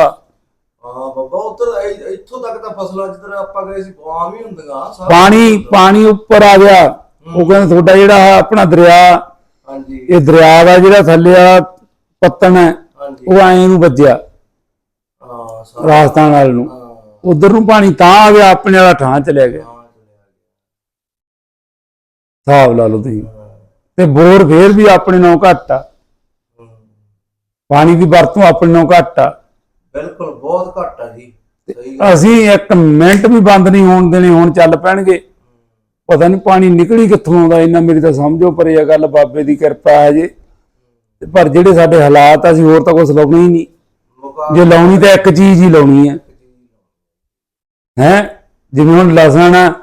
ਹਾਂ ਬਾਬਾ ਉਧਰ ਇੱਥੋਂ ਤੱਕ ਤਾਂ ਫਸਲਾਂ ਜਿੱਧਰ ਆਪਾਂ ਗਏ ਸੀ ਆਮ ਹੀ ਹੁੰਦੀਆਂ ਪਾਣੀ ਪਾਣੀ ਉੱਪਰ ਆ ਗਿਆ। ਉਹ ਕਹਿੰਦੇ ਤੁਹਾਡਾ ਜਿਹੜਾ ਆਪਣਾ ਦਰਿਆ ਹਾਂਜੀ। ਇਹ ਦਰਿਆ ਦਾ ਜਿਹੜਾ ਥੱਲੇ ਆ ਪੱਤਣ ਹੈ ਉਹ ਐਂ ਨੂੰ ਵੱਜਿਆ। ਹਾਂ ਰਾਜਸਥਾਨ ਵਾਲ ਨੂੰ। ਉਧਰ ਨੂੰ ਪਾਣੀ ਤਾਂ ਆ ਗਿਆ ਆਪਣੇ ਵਾਲਾ ਠਾਂ ਚਲਿਆ ਗਿਆ। ਹਿਸਾਬ ਲਾ ਲਓ ਤੁਸੀਂ। ਤੇ ਬੋਰ ਫੇਰ ਵੀ ਆਪਣੇ ਨਾਲੋਂ ਘੱਟ ਆ। ਪਾਣੀ ਦੀ ਵਰਤੋਂ ਆਪਣੇ ਨਾਲੋਂ ਘੱਟ ਆ। ਬਿਲਕੁਲ ਬਹੁਤ ਘੱਟ ਆ ਜੀ। ਅਸੀਂ ਇੱਕ ਮਿੰਟ ਵੀ ਬੰਦ ਨਹੀਂ ਹੋਣ ਦੇਣੇ ਹੁਣ ਚੱਲ ਪੈਣਗੇ। ਪਤਾ ਨਹੀਂ ਪਾਣੀ ਨਿਕਲੀ ਕਿੱਥੋਂ ਆਉਂਦਾ ਇੰਨਾ ਮੇਰੀ ਤਾਂ ਸਮਝੋ ਪਰ ਇਹ ਗੱਲ ਬਾਬੇ ਦੀ ਕਿਰਪਾ ਹੈ ਜੇ। ਪਰ ਜਿਹੜੇ ਸਾਡੇ ਹਾਲਾਤ ਆ, ਅਸੀਂ ਹੋਰ ਤਾਂ ਕੁਝ ਲਾਉਣਾ ਹੀ ਨਹੀਂ। ਜੇ ਲਾਉਣੀ ਤਾਂ ਇੱਕ ਚੀਜ਼ ਹੀ ਲਾਉਣੀ ਹੈ ਹੈ? ਜਿਵੇਂ ਹੁਣ ਲਸਣ ਆ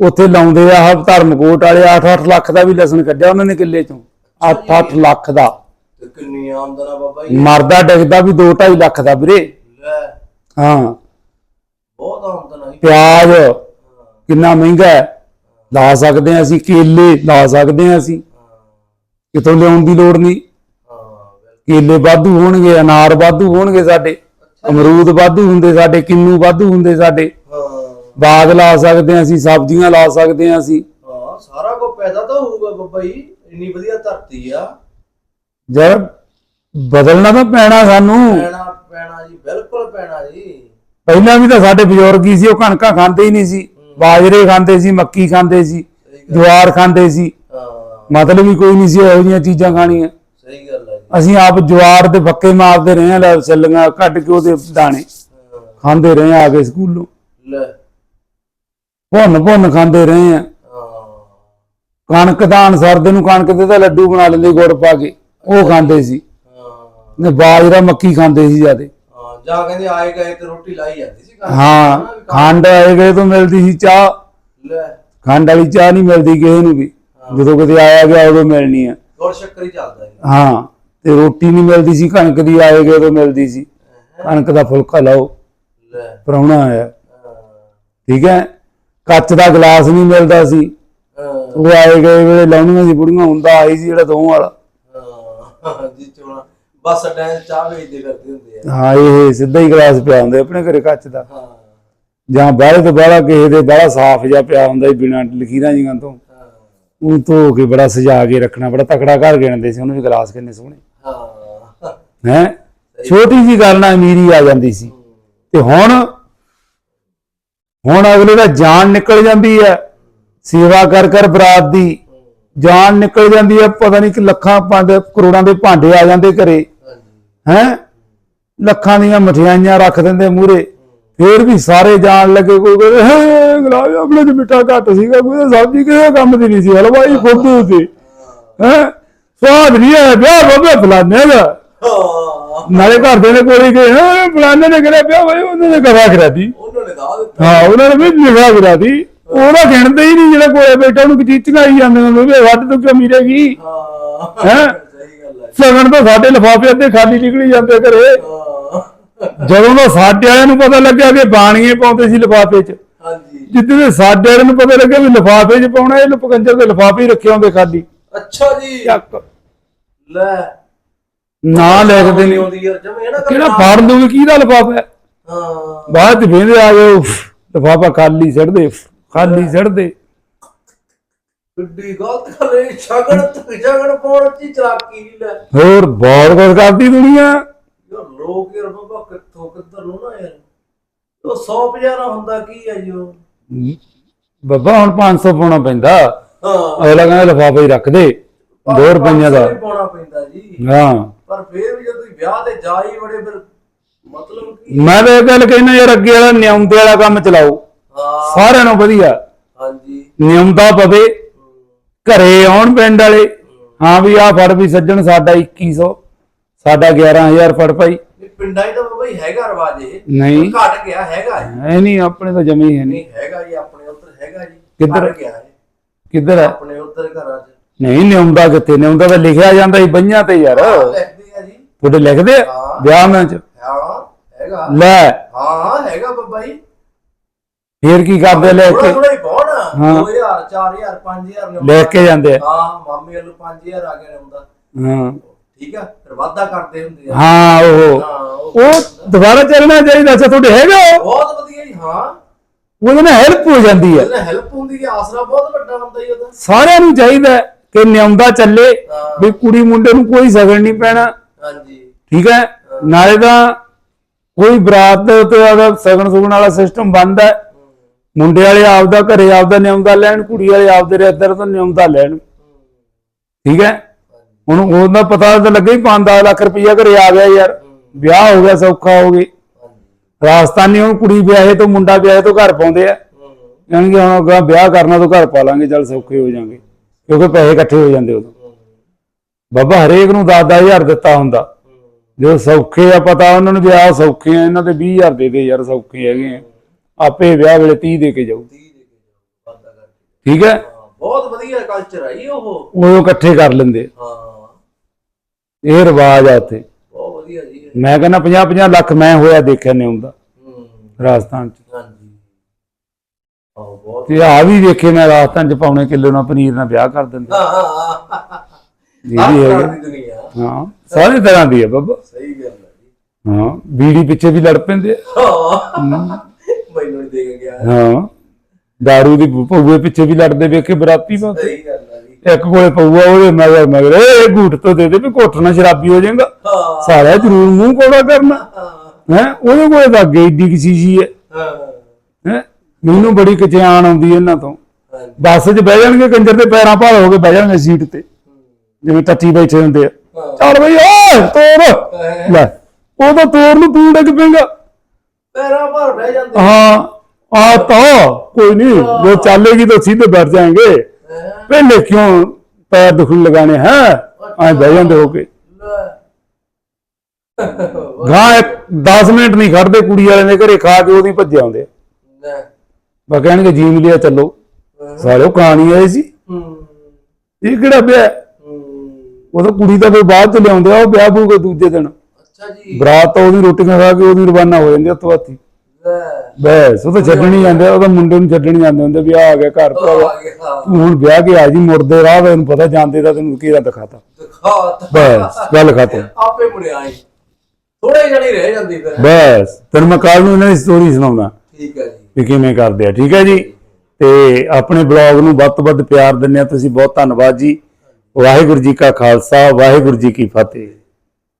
ਉੱਥੇ ਲਾਉਂਦੇ ਆ ਆਹ ਧਰਮਕੋਟ ਵਾਲੇ 8-8 ਲੱਖ ਦਾ ਵੀ ਲਸਣ ਕੱਢਿਆ ਉਹਨਾਂ ਨੇ ਕਿੱਲੇ ਚੋਂ। 8-8 ਲੱਖ ਦਾ। ਤੇ ਕਿੰਨੀ ਆਮਦਨ ਆ ਬਾਬਾ ਜੀ? ਮਰਦਾ ਡਿੱਗਦਾ ਵੀ 2-2.5 ਲੱਖ ਦਾ ਵੀਰੇ। ਹਾਂ। ਬਹੁਤ ਆਮਦਨ ਆ ਪਿਆਜ਼ ਕਿੰਨਾ ਮਹਿੰਗਾ ਹੈ। ਲਾ ਸਕਦੇ ਆ ਅਸੀਂ ਕੇਲੇ ਲਾ ਸਕਦੇ ਆ ਅਸੀਂ। ਕਿਤੋਂ ਲਿਆਉਣ ਦੀ ਲੋੜ ਨਹੀਂ। ਕੇਲੇ ਵਾਧੂ ਹੋਣਗੇ ਅਨਾਰ ਵਾਧੂ ਹੋਣਗੇ ਸਾਡੇ ਅਮਰੂਦ ਵਾਧੂ ਹੁੰਦੇ ਸਾਡੇ ਕਿੰਨੂ ਵਾਧੂ ਹੁੰਦੇ ਸਾਡੇ। ਬਾਗ ਲਾ ਸਕਦੇ ਆ ਅਸੀਂ ਸਬਜ਼ੀਆਂ ਲਾ ਸਕਦੇ ਆ ਅਸੀਂ। ਹਾਂ ਸਾਰਾ ਕੁਝ ਪੈਦਾ ਤਾਂ ਹੋਊਗਾ ਬੱਬਾ ਜੀ ਇੰਨੀ ਵਧੀਆ ਧਰਤੀ ਆ। ਯਾਰ ਬਦਲਣਾ ਤਾਂ ਪੈਣਾ ਸਾਨੂੰ। ਪੈਣਾ ਪੈਣਾ ਜੀ ਬਿਲਕੁਲ ਪੈਣਾ ਜੀ। ਪਹਿਲਾਂ ਵੀ ਤਾਂ ਸਾਡੇ ਬਜ਼ੁਰਗ ਹੀ ਸੀ ਉਹ ਕਣਕਾਂ ਖਾਂਦੇ ਹੀ ਨਹੀਂ ਸੀ। ਬਾਜਰੇ ਖਾਂਦੇ ਸੀ ਮੱਕੀ ਖਾਂਦੇ ਸੀ ਜਵਾਰ ਖਾਂਦੇ ਸੀ। ਮਤਲਬ ਹੀ ਕੋਈ ਨਹੀਂ ਸੀ ਇਹੋ ਜਿਹੀਆਂ ਚੀਜ਼ਾਂ ਖਾਣੀਆਂ। ਸਹੀ ਗੱਲ ਹੈ ਜੀ। ਅਸੀਂ ਆਪ ਜਵਾਰ ਦੇ ਫੱਕੇ ਮਾਰਦੇ ਰਹੇ ਆ ਲੈ ਛੱਲੀਆਂ ਕੱਢ ਕੇ ਉਹਦੇ ਦਾਣੇ ਖਾਂਦੇ ਰਹੇ ਆ ਆ ਕੇ ਸਕੂਲੋਂ। ਲੈ। ਭੁੰਨ ਭੁੰਨ ਖਾਂਦੇ ਰਹੇ ਆ ਕਣਕ ਦਾਨ ਸਰਦੇ ਨੂੰ ਕਣਕ ਦੇ ਤਾਂ ਲੱਡੂ ਬਣਾ ਲੈਂਦੇ ਗੁੜ ਪਾ ਕੇ ਉਹ ਖਾਂਦੇ ਸੀ। ਹਾਂ। ਬਾਜਰਾ ਮੱਕੀ ਖਾਂਦੇ ਸੀ ਜਿਆਦੇ। ਜਾ ਕਹਿੰਦੇ ਆਏ ਗਏ ਤੇ ਰੋਟੀ ਲਾਈ ਜਾਂਦੀ ਸੀ ਘਰ। ਹਾਂ ਹਨਾ ਵੀ ਖੰਡ ਆਏ ਗਏ ਤੋਂ ਮਿਲਦੀ ਸੀ ਚਾਹ। ਲੈ। ਖੰਡ ਵਾਲੀ ਚਾਹ ਨਹੀਂ ਮਿਲਦੀ ਕਿਸੇ ਨੂੰ ਵੀ। ਜਦੋਂ ਕਿਤੇ ਆਇਆ ਗਿਆ ਉਦੋਂ ਮਿਲਣੀ ਆ। ਗੁੜ ਸ਼ੱਕਰ ਹੀ ਚੱਲਦਾ ਜੀ ਹਾਂ ਤੇ ਰੋਟੀ ਨਹੀਂ ਮਿਲਦੀ ਸੀ ਕਣਕ ਦੀ ਆਏ ਗਏ ਤੋਂ ਮਿਲਦੀ ਸੀ। ਕਣਕ ਦਾ ਫੁਲਕਾ ਲਾਓ। ਲੈ। ਪ੍ਰਾਹੁਣਾ ਆਇਆ। ਠੀਕ ਹੈ? ਕੱਚ ਦਾ ਗਲਾਸ ਨਹੀਂ ਮਿਲਦਾ ਸੀ। ਉਹ ਆਏ ਗਏ ਵੇਲੇ ਲਾਉਣੀਆਂ ਸੀ ਬੁੜੀਆਂ ਹੁੰਦਾ ਆਈ ਸੀ ਜਿਹੜਾ ਦੋ ਵਾਲਾ। ਹਾਂ ਜੀ ਚੋਣਾ ਬਸ ਅੱਡਿਆਂ 'ਚ ਚਾਹ ਵੇਚਦੇ ਕਰਦੇ ਹੁੰਦੇ ਆ। ਹਾਂ ਇਹ ਸਿੱਧਾ ਹੀ ਗਲਾਸ ਪਿਆ ਹੁੰਦਾ ਆਪਣੇ ਘਰੇ ਕੱਚ ਦਾ। ਹਾਂ। ਜਾਂ ਬਾਹਲੇ ਤੋਂ ਬਾਹਲਾ ਕਿਸੇ ਦੇ ਬਾਹਲਾ ਸਾਫ਼ ਜਿਹਾ ਪਿਆ ਹੁੰਦਾ ਸੀ ਬਿਨਾਂ ਲਕੀਰਾਂ ਜੀਆਂ ਤੋਂ। ਹਾਂ। ਉਹ ਧੋ ਕੇ ਬੜਾ ਸਜਾ ਕੇ ਰੱਖਣਾ ਬੜਾ ਤਕੜਾ ਘਰ ਗਿਣਦੇ ਸੀ ਉਹਨੂੰ ਵੀ ਗਲਾਸ ਕਿੰਨੇ ਸੋਹਣੇ। ਹਾਂ। ਹੈ? ਛੋਟੀ ਜੀ ਗੱਲ ਨਾਲ ਅਮੀਰੀ ਆ ਜਾਂਦੀ ਸੀ। ਤੇ ਹੁਣ ਹੁਣ ਅਗਲੇ ਦਾ ਜਾਨ ਨਿਕਲ ਜਾਂਦੀ ਹੈ। ਸੇਵਾ ਕਰ ਕਰ ਬਰਾਤ ਦੀ। ਜਾਨ ਨਿਕਲ ਜਾਂਦੀ ਹੈ ਪਤਾ ਨਹੀਂ ਕਿ ਲੱਖਾਂ ਭਾਂਡੇ ਕਰੋੜਾਂ ਦੇ ਭਾਂਡੇ ਆ ਜਾਂਦੇ ਘਰੇ। ਹੈ? ਲੱਖਾਂ ਦੀਆਂ ਮਠਿਆਈਆਂ ਰੱਖ ਦਿੰਦੇ ਮੂਰੇ ਫੇਰ ਵੀ ਸਾਰੇ ਜਾਣ ਲੱਗੇ ਕੋਈ ਕਹਿੰਦੇ ਹੈ ਗੁਲਾਬ ਆਪਣੇ ਚ ਮਿੱਠਾ ਘੱਟ ਸੀਗਾ ਕੋਈ ਤਾਂ ਸਬਜ਼ੀ ਕਿਸੇ ਕੰਮ ਦੀ ਨਹੀਂ ਸੀ ਹਲਵਾਈ ਫੁੱਦੂ ਸੀ। ਹੈ? ਸਵਾਦ ਨਹੀਂ ਹੈ ਵਿਆਹ ਬਾਬੇ ਫਲਾਣੇ ਦਾ। ਨਾਲੇ ਘਰ ਦੇ ਨੇ ਕੋਲੇ ਗਏ ਹਾਂ ਫਲਾਣੇ ਨੇ ਕਰਿਆ ਵਿਆਹ ਬਈ ਉਹਨੇ ਨੇ ਕਰਾ ਕਰਾਦੀ ਉਹਨਾਂ ਨੇ ਦਾ ਦਿੱਤਾ। ਹਾਂ ਉਹਨਾਂ ਨੇ ਵੀ ਨਿਗਾਹ ਕਰਾਦੀ ਉਹਦਾ ਗਿਣਦੇ ਹੀ ਨਹੀਂ ਜਿਹੜਾ ਕੋਲੇ ਬੈਠਾ ਉਹਨੂੰ ਕਿਚੀਚੀਆਂ ਆਈ ਜਾਂਦੇ ਨੇ ਵੀ ਵੱਡ ਤੋਂ ਕਿਉਂ ਮਿਲੇਗੀ ਹਾਂ। ਹੈਂ? ਸਗਣ ਤਾਂ ਸਾਡੇ ਲਿਫਾਫੇ ਅੱਧੇ ਖਾਲੀ ਨਿਕਲੀ ਜਾਂਦੇ ਘਰੇ। ਜਦੋਂ ਦਾ ਸਾਡੇ ਵਾਲਿਆਂ ਨੂੰ ਪਤਾ ਲੱਗਿਆ ਕਿ ਬਾਣੀਏ ਪਾਉਂਦੇ ਸੀ ਲਿਫਾਫੇ 'ਚ ਹਾਂਜੀ। ਜਿੱਦੇ ਦੇ ਸਾਡੇ ਵਾਲਿਆਂ ਨੂੰ ਪਤਾ ਲੱਗਿਆ ਵੀ ਲਿਫਾਫੇ 'ਚ ਪਾਉਣਾ ਇਹ ਲਪਕੰਜਰ ਦੇ ਲਿਫਾਫੇ ਹੀ ਰੱਖੇ ਹੁੰਦੇ ਖਾਲੀ। ਅੱਛਾ ਜੀ। ਚੱਕ। ਲੈ। ਨਾਂ ਲਿਖਦੇ ਨਹੀਂ। ਆਉਂਦੀ ਯਾਰ ਜਮੇ ਨਾ ਕਿਹੜਾ ਫਾੜ ਦੂਗੀ ਕਿਹਦਾ ਲਿਫਾਫਾ? ਹੈ। ਬਾਅਦ ਵੇਂਦੇ ਆ ਗਏ ਲਿਫਾਫਾ ਖਾਲੀ ਛੱਡਦੇ ਖਾਲੀ ਛੱਡਦੇ ਕਿੱਡੀ ਗਲਤ ਗੱਲ ਹੈ ਛਗਣ ਛਗਣ ਪਾਉਣ ਚ ਹੀ ਚਲਾਕੀ ਨਹੀਂ ਲੈ। ਹੋਰ ਬਹੁਤ ਕੁਝ ਕਰਦੀ ਦੁਨੀਆ। ਯਾਰ ਲੋਕ ਯਾਰ ਬਾਬਾ ਕਿੱਥੋਂ ਕਿੱਧਰ ਨੂੰ ਨਾ ਯਾਰ। ਉਹ 100 50 ਹੁੰਦਾ ਕੀ ਹੈ ਜੀ ਉਹ? ਬੱਬਾ ਹੁਣ 500 ਪਾਉਣਾ ਪੈਂਦਾ। ਹਾਂ। ਅਗਲਾ ਕਹਿੰਦਾ ਲਿਫਾਫਾ ਹੀ ਰੱਖ ਦੇ 2 ਰੁਪਈਆਂ ਦਾ। ਪਾਉਣਾ ਪੈਂਦਾ ਜੀ। ਹਾਂ। ਪਰ ਫੇਰ ਵੀ ਜਦੋਂ ਤੁਸੀਂ ਵਿਆਹ ਤੇ ਜਾ ਹੀ ਬੜੇ ਫਿਰ ਮਤਲਬ ਕੀ ਮੈਂ ਤਾਂ ਇਹ ਗੱਲ ਕਹਿੰਦਾ ਯਾਰ ਅੱਗੇ ਵਾਲਾ ਨਿਯਮਦੇ ਵਾਲਾ ਕੰਮ ਚਲਾਓ। ਹਾਂ। ਸਾਰਿਆਂ ਨੂੰ ਵਧੀਆ। ਹਾਂਜੀ। ਨਿਯਮਤਾ ਪਵੇ। ਘਰੇ ਆਉਣ ਪਿੰਡ ਵਾਲੇ ਹਾਂ ਵੀ ਆਹ ਫੜ ਵੀ ਸੱਜਣ ਸਾਡਾ 2100 ਸਾਡਾ 11000 ਫੜ ਭਾਈ। ਇਹ ਪਿੰਡਾਂ 'ਚ ਤਾਂ ਬਾਬਾ ਜੀ ਹੈਗਾ ਰਿਵਾਜ ਇਹ। ਨਹੀਂ। ਘਟ ਗਿਆ ਹੈਗਾ ਜੀ। ਐ ਨਹੀਂ ਆਪਣੇ ਤਾਂ ਜਮੇ ਹੀ ਨਹੀਂ। ਨਹੀਂ ਹੈਗਾ ਜੀ ਆਪਣੇ ਉੱਧਰ ਹੈਗਾ ਜੀ। ਕਿੱਧਰ? ਘਟ ਗਿਆ ਹੈ ਕਿੱਧਰ ਹੈ? ਆਪਣੇ ਉੱਧਰ ਘਰਾਂ 'ਚ। ਨਹੀਂ ਨਿਯਮਦਾ ਕਿੱਥੇ? ਨਿਯਮਦਾ ਤਾਂ ਲਿਖਿਆ ਜਾਂਦਾ ਸੀ ਬਈਆਂ ਤੇ ਯਾਰ। ਆ ਜੀ। ਤੁਹਾਡੇ ਲਿਖਦੇ ਆ? ਹਾਂ। ਵਿਆਹਾਂ 'ਚ? ਹਾਂ ਹੈਗਾ। ਲੈ। ਹਾਂ ਹੈਗਾ ਬਾਬਾ ਜੀ। ਫੇਰ ਕੀ ਕਰਦੇ ਲੈ ਥੋੜਾ ਕੇ? ਥੋੜਾ ਹੀ ਬਹੁਤ ਹਾਂ। 2000 4000 5000 ਨੇ ਲੈ ਕੇ ਜਾਂਦੇ ਆ। ਹਾਂ ਮਾਮੇ ਵੱਲੋਂ 5000 ਆ ਗਿਆ ਹੁੰਦਾ ਹਾਂ। ਠੀਕ ਆ ਫਿਰ ਵਾਧਾ ਕਰਦੇ ਹੁੰਦੇ ਆ। ਹਾਂ ਉਹ। ਹਾਂ ਉਹ ਉਹ ਦੁਬਾਰਾ ਚੱਲਣਾ ਚਾਹੀਦਾ। ਅੱਛਾ ਤੁਹਾਡੇ ਹੈਗਾ ਉਹ? ਬਹੁਤ ਵਧੀਆ ਜੀ ਹਾਂ। ਉਹਦੇ ਨਾਲ ਹੈਲਪ ਹੋ ਜਾਂਦੀ ਹੈ ਇਹਦੇ ਨਾਲ ਹੈਲਪ ਹੁੰਦੀ ਹੈ ਆਸਰਾ ਬਹੁਤ ਵੱਡਾ ਹੁੰਦਾ ਜੀ ਉਹਦਾ। ਸਾਰਿਆਂ ਨੂੰ ਚਾਹੀਦਾ ਹੈ ਕਿ ਨਿਯਮਦਾ ਚੱਲੇ ਹਾਂ। ਵੀ ਕੁੜੀ ਮੁੰਡੇ ਨੂੰ ਕੋਈ ਸਗਣ ਨਹੀਂ ਪੈਣਾ। ਹਾਂਜੀ। ਠੀਕ ਹੈ? ਨਾਲੇ ਤਾਂ ਕੋਈ ਬਰਾਤ ਦੇ ਉੱਤੇ ਆਦਾ ਸਗਣ ਸੁਗਣ ਵਾਲਾ ਸਿਸਟਮ ਬੰਦ ਹੈ। ਮੁੰਡੇ ਵਾਲੇ ਆਪਦਾ ਘਰੇ ਆਪਦਾ ਨਿਯਮਦਾ ਲੈਣ, ਕੁੜੀ ਵਾਲੇ ਆਪਦੇ ਰਿਸ਼ਤੇਦਾਰ ਤੋਂ ਨਿਯਮਦਾ ਲੈਣ। ਠੀਕ ਹੈ? ਹੁਣ ਉਹਦਾ ਪਤਾ ਤਾਂ ਲੱਗਾ ਹੀ 5-10 ਲੱਖ ਰੁਪਈਆ ਘਰੇ ਆ ਗਿਆ ਯਾਰ। ਵਿਆਹ ਹੋ ਗਿਆ, ਸੌਖਾ ਹੋ ਗਈ ਰਾਜਸਥਾਨੀ ਹੁਣ ਕੁੜੀ ਵਿਆਹੇ ਤੋਂ ਮੁੰਡਾ ਵਿਆਹੇ ਤੋਂ ਘਰ ਪਾਉਂਦੇ ਆ। ਹੂੰ ਜਾਣਗੇ ਹੁਣ ਅਗਾਂਹ ਵਿਆਹ ਕਰਨਾ ਤੋਂ ਘਰ ਪਾ ਲਾਂਗੇ, ਚੱਲ ਸੌਖੇ ਹੋ ਜਾਾਂਗੇ। ਕਿਉਂਕਿ ਪੈਸੇ ਇਕੱਠੇ ਹੋ ਜਾਂਦੇ ਉਦੋਂ। ਬਾਬਾ ਹਰੇਕ ਨੂੰ 10-10000 ਦਿੱਤਾ ਹੁੰਦਾ। ਜੋ ਸੌਖੇ ਆ ਪਤਾ, ਉਹਨਾਂ ਨੂੰ ਵਿਆਹ ਆਹ ਸੌਖੇ ਆ, ਇਹਨਾਂ ਦੇ 20000 ਦੇ ਦੇ ਯਾਰ, ਸੌਖੇ ਹੈਗੇ ਆ। ਆਪੇ ਵਿਆਹ ਵੇਲੇ 30 ਦੇ ਕੇ ਜਾਊ। 30 ਦੇ ਕੇ ਜਾਓ ਵਾਧਾ ਕਰਕੇ। ਠੀਕ ਹੈ? ਬਹੁਤ ਵਧੀਆ ਕਲਚਰ ਹੈ ਜੀ ਉਹ। ਉਹ ਇਕੱਠੇ ਕਰ ਲੈਂਦੇ ਹਾਂ। ਇਹ ਰਿਵਾਜ ਆ ਉੱਥੇ। ਬਹੁਤ ਵਧੀਆ ਜੀ। ਮੈਂ ਕਹਿੰਦਾ 50-50 ਲੱਖ ਮੈਂ ਹੋਇਆ ਦੇਖਿਆ ਨੇ ਹੁੰਦਾ ਰਾਜਸਥਾਨ ਚ। ਹਾਂਜੀ। ਹਾਂ ਬਹੁਤ ਤੇ ਆ ਵੀ ਵੇਖੇ ਮੈਂ ਰਾਜਸਥਾਨ ਚ ਪੌਣੇ ਕਿਲੋ ਨਾਲ ਪਨੀਰ ਨਾਲ ਵਿਆਹ ਕਰ ਦਿੰਦੇ। ਹਾਂ ਹਾਂ ਹਾਂ। ਜੀ ਵੀ ਹਰ ਹੈਗੇ। ਹਾਂ ਸਾਰੀ ਤਰ੍ਹਾਂ ਦੀ ਹੈ ਬਾਬਾ। ਸਹੀ ਗੱਲ ਹੈ ਜੀ। ਹਾਂ ਬੀੜੀ ਪਿੱਛੇ ਵੀ ਲੜ ਪੈਂਦੇ ਆ। ਹਾਂ। ਮੈਨੂੰ ਨਹੀਂ ਦੇ ਕੇ ਗਿਆ ਹਾਂ। ਦਾਰੂ ਦੀ ਪਊਏ ਪਿੱਛੇ ਵੀ ਲੜਦੇ ਵੇਖ ਕੇ ਬਰਾਤੀ ਬਾਤ ਸਹੀ ਗੱਲ ਆ ਜੀ। ਇੱਕ ਕੋਲੇ ਪਊਆ ਉਹਦੇ ਮਗਰ ਮਗਰ ਇਹ ਘੂਟ ਤੋਂ ਦੇ ਦੇ ਵੀ ਘੁੱਟ ਨਾ ਸ਼ਰਾਬੀ ਹੋ ਜਾਏਗਾ। ਸਾਰਾ ਜ਼ਰੂਰ ਮੂੰਹ ਕੋੜਾ ਕਰਨਾ। ਹਾਂ। ਉਹਦੇ ਕੋਲੇ ਤਾਂ ਅੱਗੇ ਏਡੀ ਕੀ ਚੀਜ਼ ਹੈ। ਹਾਂ। ਮੈਨੂੰ ਬੜੀ ਕਚਿਆਣ ਆਉਂਦੀ ਇਹਨਾਂ ਤੋਂ। ਬੱਸ 'ਚ ਬਹਿ ਜਾਣਗੇ ਕੰਜਰ ਦੇ ਪੈਰਾਂ ਭਾਲ ਹੋ ਕੇ ਬਹਿ ਜਾਣਗੇ ਸੀਟ ਤੇ। ਜਿਵੇਂ ਟੱਟੀ ਬੈਠੇ ਹੁੰਦੇ ਆ। ਚੱਲ ਬਈ ਓਏ ਤੋਰ। ਲੈ ਉਹ ਤਾਂ ਤੋਰ ਨੂੰ ਤੂੰ ਡਿੱਗ ਪਏਗਾ ਪੈਰਾਂ ਭਰ ਬਹਿ ਜਾਂਦੇ ਹਾਂ ਆ ਤਾਂ ਕੋਈ ਨਹੀਂ ਜੋ ਚੱਲੇਗੀ ਤਾਂ सीधे बैठ जाएंगे ਹੈਂ। पहले क्यों पैर दुखने लगाने हैं आए बह ਜਾਂਦੇ ਹੋ ਕੇ ਲੈ। ਗਾਂ 10 ਮਿੰਟ ਨਹੀਂ ਖੜਦੇ ਕੁੜੀ ਵਾਲੇ ਦੇ ਘਰੇ ਖਾ ਕੇ ਉਹਦੀ ਭੱਜੇ ਆਉਂਦੇ ਆ। ਲੈ। ਬਾ ਕਹਿਣਗੇ ਜੀਮ ਲਿਆ ਚੱਲੋ ਸਾਲਿਓ ਕਹਾਣੀ ਆਏ ਸੀ ਹੂੰ ਇਹ ਕਿਹੜਾ ਵਿਆਹ ਹੈ? ਹੂੰ ਉਹ ਤਾਂ ਕੁੜੀ ਤਾਂ ਫਿਰ ਬਾਅਦ ਚ ਲਿਆਉਂਦੇ ਆ ਉਹ ਵਿਆਹ ਬੂਗੇ ਦੂਜੇ ਦਿਨ ਅੱਛਾ ਜੀ। ਬਰਾਤ ਤਾਂ ਉਹਦੀ ਰੋਟੀਆਂ ਖਾ ਕੇ ਉਹਦੀ ਰਵਾਨਾ ਹੋ ਜਾਂਦੀ ਉੱਥੋਂ ਲੈ। ਬਸ ਉਹ ਤਾਂ ਛੱਡਣ ਹੀ ਜਾਂਦੇ ਉਹਦਾ ਮੁੰਡੇ ਨੂੰ ਛੱਡਣ ਜਾਂਦੇ ਹੁੰਦੇ ਵੀ ਆ ਆ ਗਿਆ ਘਰ ਭਰਾਵਾ। ਤੂੰ ਹੁਣ ਵਿਆਹ ਕੇ ਆ ਜੀ ਮੁੜਦੇ ਰਾਹ ਤੈਨੂੰ ਪਤਾ ਜਾਂਦੇ ਦਾ ਤੈਨੂੰ ਕੀ ਦਿਖਾਤਾ ਦਿਖਾ ਬਸ ਗੱਲ ਖਤਮ। ਆਪੇ ਮੁੜਿਆ ਆਈ ਥੋੜੇ ਜਣੇ ਰਹਿ ਜਾਂਦੀ ਫਿਰ। ਬਸ ਤੈਨੂੰ ਮੈਂ ਕੱਲ ਨੂੰ ਇਹਨਾਂ ਦੀ ਸਟੋਰੀ ਸੁਣਾਉਣਾ। ਠੀਕ ਹੈ ਜੀ। ਵੀ ਕਿਵੇਂ ਕਰਦੇ ਆ ਠੀਕ ਹੈ ਜੀ? ਤੇ ਆਪਣੇ ਬਲੌਗ ਨੂੰ ਵੱਧ ਤੋਂ ਵੱਧ ਪਿਆਰ ਦਿੰਦੇ ਆ ਤੁਸੀਂ ਬਹੁਤ ਧੰਨਵਾਦ ਜੀ। ਵਾਹਿਗੁਰੂ ਜੀ ਕਾ ਖਾਲਸਾ ਵਾਹਿਗੁਰੂ ਜੀ ਕੀ ਫਤਿਹ।